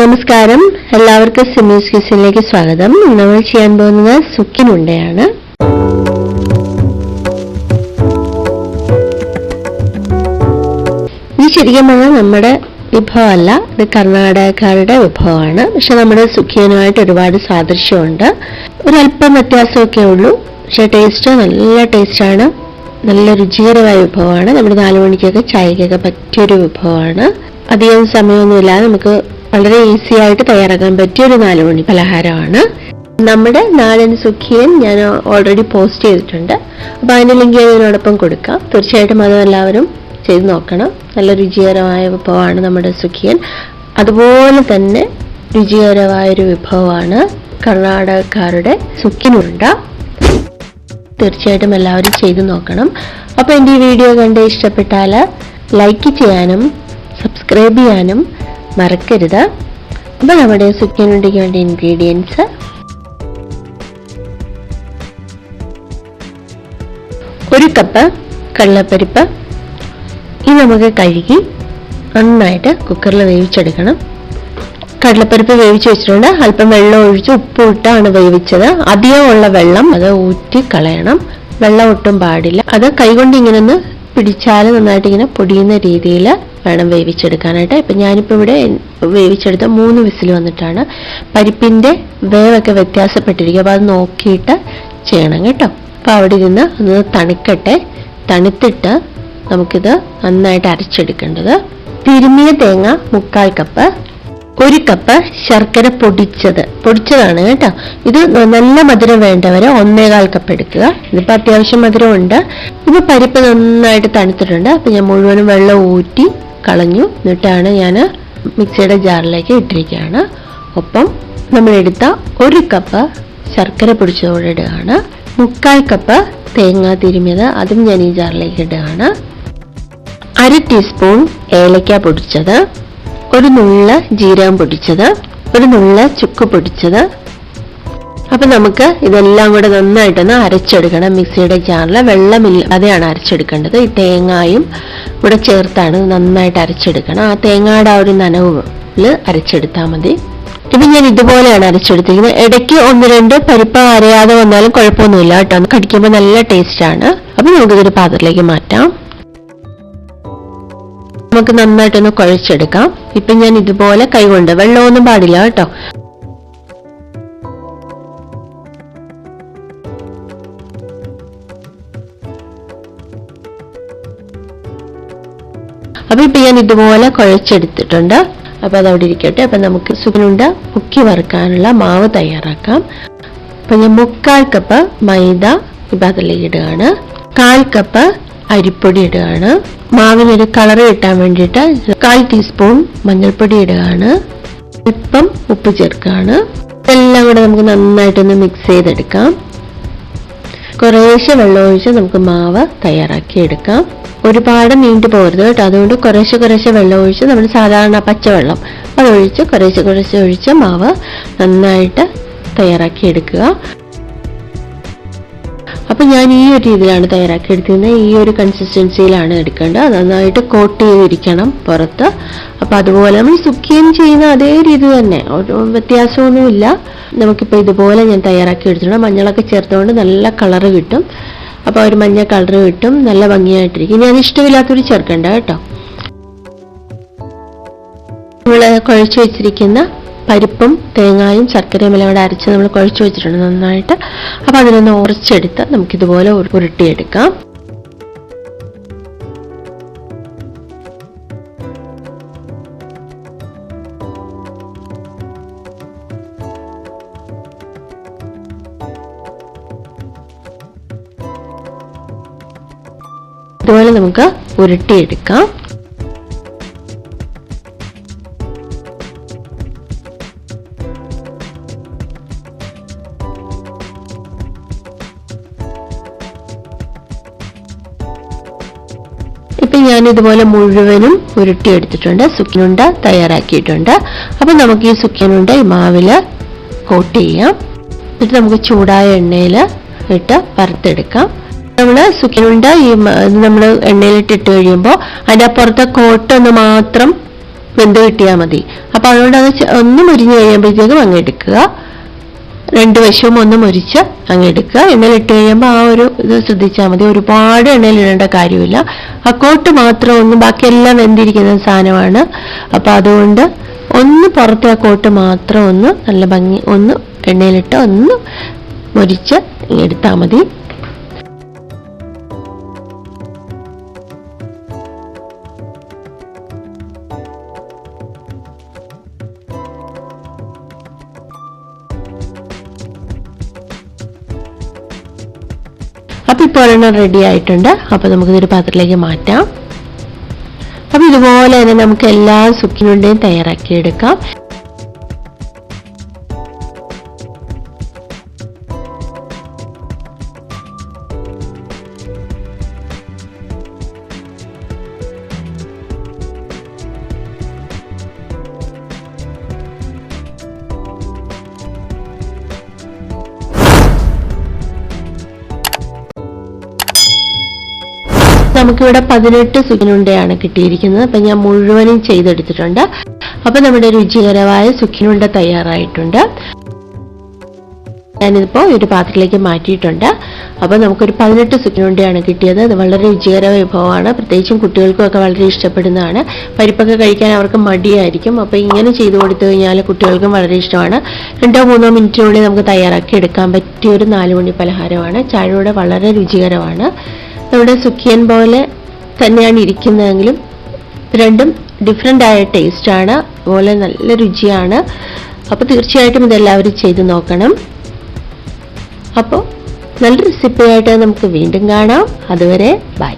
നമസ്കാരം. എല്ലാവർക്കും സിമീസ് കിച്ചണിലേക്ക് സ്വാഗതം. നമ്മൾ ചെയ്യാൻ പോകുന്നത് സുക്കിനുണ്ടയാണ് ഈ ശരിക്കും പറഞ്ഞാൽ നമ്മുടെ വിഭവമല്ല ഇത് കർണാടകക്കാരുടെ വിഭവമാണ്. പക്ഷെ നമ്മുടെ സുഖിയനുമായിട്ട് ഒരുപാട് സാദൃശ്യമുണ്ട്. ഒരല്പം വ്യത്യാസമൊക്കെ ഉള്ളൂ. പക്ഷെ ടേസ്റ്റ് നല്ല ടേസ്റ്റാണ് നല്ല രുചികരമായ വിഭവമാണ്. നമ്മുടെ നാലു മണിക്കൊക്കെ ചായക്കൊക്കെ പറ്റിയൊരു വിഭവമാണ്. അധികം സമയമൊന്നുമില്ലാതെ നമുക്ക് വളരെ ഈസി ആയിട്ട് തയ്യാറാക്കാൻ പറ്റിയ ഒരു നാലുമണി പലഹാരമാണ്. നമ്മുടെ നാടൻ സുഖിയൻ ഞാൻ ഓൾറെഡി പോസ്റ്റ് ചെയ്തിട്ടുണ്ട്. അപ്പോൾ അതിന്റെ ലിങ്ക് ഇതിനോടൊപ്പം കൊടുക്കാം. തീർച്ചയായിട്ടും അത് എല്ലാവരും ചെയ്ത് നോക്കണം. നല്ല രുചികരമായ വിഭവമാണ് നമ്മുടെ സുഖിയൻ. അതുപോലെ തന്നെ രുചികരമായൊരു വിഭവമാണ് കർണാടകക്കാരുടെ സുഖിനുണ്ട തീർച്ചയായിട്ടും എല്ലാവരും ചെയ്ത് നോക്കണം. അപ്പോൾ എന്റെ ഈ വീഡിയോ കണ്ട് ഇഷ്ടപ്പെട്ടാൽ ലൈക്ക് ചെയ്യാനും സബ്സ്ക്രൈബ് ചെയ്യാനും മറക്കരുത്. അപ്പോൾ നമ്മുടെ സുഖ്യനുണ്ടിക്ക് വേണ്ട ഇൻഗ്രീഡിയൻസ് ഒരു കപ്പ് കടലപ്പരിപ്പ് ഇത് നമുക്ക് കഴുകി നന്നായിട്ട് കുക്കറിൽ വേവിച്ചെടുക്കണം. കടലപ്പരിപ്പ് വേവിച്ച് വെച്ചിട്ടുണ്ട്. അല്പം വെള്ളം ഒഴിച്ച് ഉപ്പ് ഇട്ടാണ് വേവിച്ചത്. അധികമുള്ള വെള്ളം അത് ഊറ്റി കളയണം. വെള്ളം ഒട്ടും പാടില്ല. അത് കൈകൊണ്ട് ഇങ്ങനെ ഒന്ന് പിടിച്ചാൽ നന്നായിട്ട് ഇങ്ങനെ പൊടിയുന്ന രീതിയിൽ വേണം വേവിച്ചെടുക്കാനായിട്ട്. ഇപ്പം ഞാനിപ്പോൾ ഇവിടെ വേവിച്ചെടുത്ത മൂന്ന് വിസിൽ വന്നിട്ടാണ് പരിപ്പിന്റെ വേവൊക്കെ വ്യത്യാസപ്പെട്ടിരിക്കും അപ്പോൾ അത് നോക്കിയിട്ട് ചെയ്യണം കേട്ടോ. അപ്പോൾ അവിടെ ഇരുന്ന് ഒന്ന് തണുക്കട്ടെ. തണുത്തിട്ട് നമുക്കിത് നന്നായിട്ട് അരച്ചെടുക്കേണ്ടത്. തിരുമിയ തേങ്ങ മുക്കാൽ കപ്പ് ഒരു കപ്പ് ശർക്കര പൊടിച്ചത്. പൊടിച്ചതാണ് കേട്ടോ. ഇത് നല്ല മധുരം വേണ്ടവരെ ഒന്നേകാൽ കപ്പ് എടുക്കുക. ഇതിപ്പോ അത്യാവശ്യം മധുരം ഉണ്ട് ഇത് പരിപ്പ് നന്നായിട്ട് തണുത്തിട്ടുണ്ട്. അപ്പൊ ഞാൻ മുഴുവനും വെള്ളം ഊറ്റി കളഞ്ഞു. എന്നിട്ടാണ് ഞാൻ മിക്സിയുടെ ജാറിലേക്ക് ഇട്ടിരിക്കുകയാണ്. ഒപ്പം നമ്മൾ എടുത്ത ഒരു കപ്പ് ശർക്കര പൊടിച്ചതോടെ ഇടുകയാണ്. മുക്കാൽ കപ്പ് തേങ്ങ തിരുമിയത് അതും ഞാൻ ഈ ജാറിലേക്ക് ഇടുകയാണ്. അര ടീസ്പൂൺ ഏലക്ക പൊടിച്ചത്. ഒരു നുള്ള ജീരകം പൊടിച്ചത് ഒരു നുള്ള ചുക്ക് പൊടിച്ചത്. അപ്പൊ നമുക്ക് ഇതെല്ലാം കൂടെ നന്നായിട്ടൊന്ന് അരച്ചെടുക്കണം മിക്സിയുടെ ജാറിൽ. വെള്ളമില്ലാതെയാണ് അരച്ചെടുക്കേണ്ടത്. ഈ തേങ്ങായും കൂടെ ചേർത്താണ് നന്നായിട്ട് അരച്ചെടുക്കണം. ആ തേങ്ങയുടെ ആ ഒരു നനവിൽ അരച്ചെടുത്താൽ മതി. ഇപ്പൊ ഞാൻ ഇതുപോലെയാണ് അരച്ചെടുത്തിരിക്കുന്നത്. ഇടയ്ക്ക് ഒന്ന് രണ്ട് പരിപ്പ് അരയാതെ വന്നാലും കുഴപ്പമൊന്നുമില്ല കേട്ടോ. കടിക്കുമ്പോൾ നല്ല ടേസ്റ്റ് ആണ്. അപ്പൊ നമുക്കിതൊരു പാത്രത്തിലേക്ക് മാറ്റാം. നമുക്ക് നന്നായിട്ടൊന്ന് കുഴച്ചെടുക്കാം. ഇപ്പൊ ഞാൻ ഇതുപോലെ കൈകൊണ്ട് വെള്ളമൊന്നും പാടില്ല കേട്ടോ. അപ്പൊ ഇപ്പൊ ഞാൻ ഇതുപോലെ കുഴച്ചെടുത്തിട്ടുണ്ട്. അപ്പൊ അതവിടെ ഇരിക്കട്ടെ. അപ്പൊ നമുക്ക് സുഖനുണ്ട. മുക്കി വറുക്കാനുള്ള മാവ് തയ്യാറാക്കാം. അപ്പൊ ഞാൻ മുക്കാൽ കപ്പ് മൈദ ഇപ്പൊ അതിലേക്ക് ഇടുകയാണ്. കാൽ കപ്പ് അരിപ്പൊടി ഇടുകയാണ്. മാവിനൊരു കളർ കിട്ടാൻ വേണ്ടിയിട്ട് കാൽ ടീസ്പൂൺ മഞ്ഞൾപ്പൊടി ഇടുകയാണ്. ഇപ്പം ഉപ്പ് ചേർക്കുകയാണ്. ഇതെല്ലാം കൂടെ നമുക്ക് നന്നായിട്ടൊന്ന് മിക്സ് ചെയ്തെടുക്കാം. കുറേശ്ശെ വെള്ളം ഒഴിച്ച് നമുക്ക് മാവ് തയ്യാറാക്കി എടുക്കാം. ഒരുപാട് നീണ്ടു പോകരുത് കേട്ടോ. അതുകൊണ്ട് കുറേശ്ശെ കുറേശ്ശെ വെള്ളം ഒഴിച്ച് നമ്മൾ സാധാരണ പച്ചവെള്ളം അതൊഴിച്ച് കുറേശ്ശെ കുറേശ്ശെ ഒഴിച്ച് മാവ് നന്നായിട്ട് തയ്യാറാക്കി എടുക്കുക. അപ്പം ഞാൻ ഈ ഒരു രീതിയിലാണ് തയ്യാറാക്കി എടുത്തിരുന്നത് ഈ ഒരു കൺസിസ്റ്റൻസിയിലാണ് എടുക്കേണ്ടത്. നന്നായിട്ട് കോട്ട് ചെയ്തിരിക്കണം പുറത്ത്. അപ്പം അതുപോലെ നമ്മൾ സുക്കിയും ചെയ്യുന്ന അതേ രീതി തന്നെ. ഒരു വ്യത്യാസമൊന്നുമില്ല. നമുക്കിപ്പോൾ ഇതുപോലെ ഞാൻ തയ്യാറാക്കി എടുത്തിട്ടുണ്ട് മഞ്ഞളൊക്കെ ചേർത്തുകൊണ്ട് നല്ല കളറ് കിട്ടും. അപ്പോൾ ഒരു മഞ്ഞ കളറ് കിട്ടും. നല്ല ഭംഗിയായിട്ടിരിക്കും. ഇനി അത് ഇഷ്ടമില്ലാത്തവർ ചേർക്കണ്ട കേട്ടോ. നമ്മൾ കുഴച്ച് വെച്ചിരിക്കുന്ന പരിപ്പും തേങ്ങായും ശർക്കരയും എല്ലാം കൂടെ അരച്ച് നമ്മൾ കുഴച്ച് വെച്ചിട്ടുണ്ട് നന്നായിട്ട്. അപ്പം അതിനൊന്ന് ഉറച്ചെടുത്ത് നമുക്കിതുപോലെ ഉരുട്ടിയെടുക്കാം. ഇതുപോലെ നമുക്ക് ഉരുട്ടിയെടുക്കാം. ഇപ്പൊ ഞാൻ ഇതുപോലെ മുഴുവനും ഉരുട്ടിയെടുത്തിട്ടുണ്ട് സുക്കിനുണ്ട തയ്യാറാക്കിയിട്ടുണ്ട്. അപ്പം നമുക്ക് ഈ സുക്കിനുണ്ട ഈ മാവിൽ കോട്ട് ചെയ്യാം. എന്നിട്ട് നമുക്ക് ചൂടായ എണ്ണയിൽ ഇട്ട് വറുത്തെടുക്കാം. നമ്മൾ സുക്കിനുണ്ട ഈ നമ്മൾ എണ്ണയിലിട്ട് ഇട്ട് കഴിയുമ്പോൾ അതിന്റെ പുറത്തെ കോട്ടൊന്ന് മാത്രം വെന്ത് കിട്ടിയാൽ മതി. അപ്പോൾ അതുകൊണ്ട് അത് ഒന്നും ഒന്ന് മുരിഞ്ഞ് കഴിയുമ്പോഴത്തേക്കും അങ്ങ് എടുക്കുക. രണ്ട് വശവും ഒന്ന് മുരിച്ച് അങ്ങ് എടുക്കുക. എണ്ണയിലിട്ട് കഴിയുമ്പോൾ ആ ഒരു ഇത് ശ്രദ്ധിച്ചാൽ മതി. ഒരുപാട് എണ്ണയിൽ ഇടേണ്ട കാര്യമില്ല. ആ കോട്ട് മാത്രം ഒന്ന് ബാക്കിയെല്ലാം വെന്തിരിക്കുന്ന സാധനമാണ്. അപ്പോൾ അതുകൊണ്ട് ഒന്ന് പുറത്തെ ആ കോട്ട് മാത്രം ഒന്ന് നല്ല ഭംഗി ഒന്ന് എണ്ണയിലിട്ട് ഒന്ന് മുരിച്ച് എടുത്താൽ മതി. ഇപ്പോൾ റെഡി ആയിട്ടുണ്ട്. അപ്പോൾ നമുക്കിതൊരു പാത്രത്തിലേക്ക് മാറ്റാം. അപ്പോൾ ഇതുപോലെ തന്നെ നമുക്ക് എല്ലാ തയ്യാറാക്കി നമുക്കിവിടെ പതിനെട്ട് സുഖിനുണ്ടയാണ് കിട്ടിയിരിക്കുന്നത്. അപ്പം ഞാൻ മുഴുവനും ചെയ്തെടുത്തിട്ടുണ്ട്. അപ്പം നമ്മുടെ രുചികരമായ സുഖിനുണ്ട തയ്യാറായിട്ടുണ്ട്. ഞാനിതിപ്പോൾ ഒരു പാത്രത്തിലേക്ക് മാറ്റിയിട്ടുണ്ട്. അപ്പോൾ നമുക്കൊരു പതിനെട്ട് സുഖിനുണ്ടയാണ് കിട്ടിയത്. അത് വളരെ രുചികര വിഭവമാണ്. പ്രത്യേകിച്ചും കുട്ടികൾക്കും ഒക്കെ വളരെ ഇഷ്ടപ്പെടുന്നതാണ്. പരിപ്പൊക്കെ കഴിക്കാൻ അവർക്ക് മടിയായിരിക്കും. അപ്പോൾ ഇങ്ങനെ ചെയ്തു കൊടുത്തു കഴിഞ്ഞാൽ കുട്ടികൾക്കും വളരെ ഇഷ്ടമാണ്. രണ്ടോ മൂന്നോ മിനിറ്റിനുള്ളിൽ നമുക്ക് തയ്യാറാക്കി എടുക്കാൻ പറ്റിയ ഒരു നാലുമണി പലഹാരമാണ്. ചായയുടെ വളരെ രുചികരമാണ്. നമ്മുടെ സുഖിയൻ പോലെ തന്നെയാണ് ഇരിക്കുന്നതെങ്കിലും രണ്ടും ഡിഫറെന്റ് ആയ ടേസ്റ്റാണ് അതുപോലെ നല്ല രുചിയാണ്. അപ്പോൾ തീർച്ചയായിട്ടും ഇതെല്ലാവരും ചെയ്ത് നോക്കണം. അപ്പോൾ നല്ല റെസിപ്പിയായിട്ട് നമുക്ക് വീണ്ടും കാണാം. അതുവരെ ബൈ